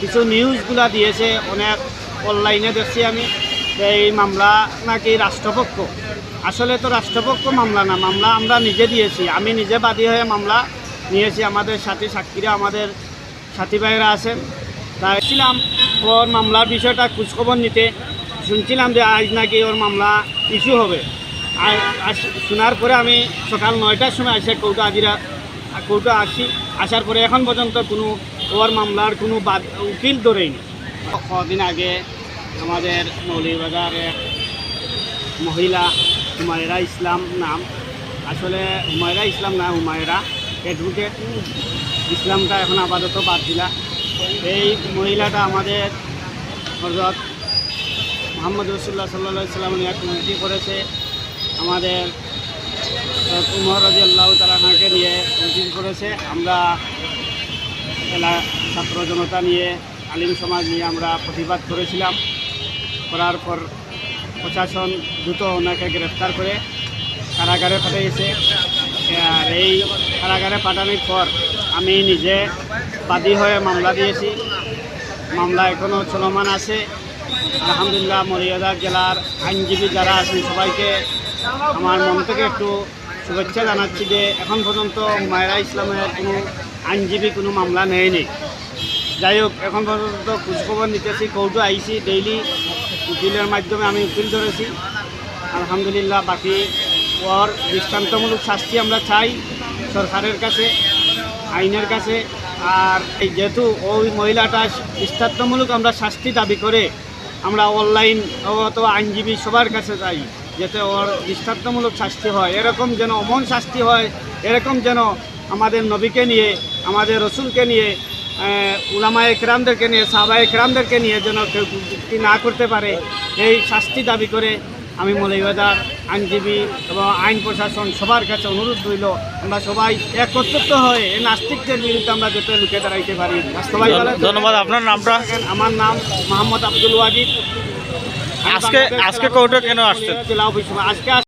কিছু নিউজগুলা দিয়েছে, অনেক অনলাইনে দেখছি আমি এই মামলা নাকি রাষ্ট্রপক্ষ। আসলে তো রাষ্ট্রপক্ষ মামলা না, মামলা আমরা নিজে দিয়েছি। আমি নিজে বাদী হয়ে মামলা নিয়েছি, আমাদের সাথী সাক্ষীরা, আমাদের সাথী ভাইয়েরা আছেন। তাই ছিলাম ওর মামলার বিষয়টা খোঁজখবর নিতে। শুনছিলাম যে আজ নাকি ওর মামলা ইস্যু হবে। আর শোনার পরে আমি সকাল নয়টার সময় এসে কৌটা আজিরা কৌটা আসি। আসার পরে এখন পর্যন্ত কোনো ওর মামলার কোনো উকিল ধরেইনি কদিন আগে আমাদের মৌলিবাজারে মহিলা হুমায়রা ইসলাম নাম, আসলে হুমায়রা ইসলাম না, হুমায়রা অ্যাডভোকেট ইসলামটা এখন আপাতত বাদ দিলা। এই মহিলাটা আমাদের হজরত মোহাম্মদ রসুল্লাহ সাল্লা সাল্লাম নিয়ে কমিটি করেছে। আমাদের উমর রাজি আল্লাহ তালাকে নিয়ে কমিটি করেছে। আমরা এলা ছাত্র জনতা নিয়ে, আলিম সমাজ নিয়ে আমরা প্রতিবাদ করেছিলাম। করার পর প্রশাসন দ্রুত ওনাকে গ্রেফতার করে কারাগারে পাঠিয়েছে। আর এই কারাগারে পাঠানোর পর আমি নিজে বাদী হয়ে মামলা দিয়েছি। মামলা এখনও চলমান আছে। আলহামদুলিল্লাহ মরিয়াদা জেলার আইনজীবী যারা আছেন সবাইকে আমার মন থেকে একটু শুভেচ্ছা জানাচ্ছি যে এখন পর্যন্ত মায়েরা ইসলামের কোনো আইনজীবী কোনো মামলা নেয়নি যাই হোক, এখন পর্যন্ত খোঁজখবর নিতেছি কোর্টও আইসি ডেইলি উকিলের মাধ্যমে আমি উকিল ধরেছি আলহামদুলিল্লাহ, বাকি ওর দৃষ্টান্তমূলক শাস্তি আমরা চাই সরকারের কাছে, আইনের কাছে। আর যেহেতু ওই মহিলাটা দৃষ্টান্তমূলক আমরা শাস্তি দাবি করে আমরা অনলাইন অথবা আইনজীবী সবার কাছে যাই, যাতে ওর দৃষ্টান্তমূলক শাস্তি হয়। এরকম যেন অমন শাস্তি হয়, এরকম যেন আমাদের নবীকে নিয়ে আমাদের রসুলকে নিয়ে উলামা একরামদেরকে নিয়ে সাহবা একরামদেরকে নিয়ে যেন কেউ যুক্তি না করতে পারে এই শাস্তি দাবি করে আমি মৌলিবাজার আইনজীবী এবং আইন প্রশাসন সবার কাছে অনুরোধ রইল আমরা সবাই একত্রিত হয়ে এই নাস্তিকদের বিরুদ্ধে আমরা যাতে লুকে দাঁড়াইতে পারি। সবাই ধন্যবাদ আপনার নামটা? আমার নাম মোহাম্মদ আব্দুল ওয়াজিদ আজকে আজকে কোর্টে কেন অফিস আজকে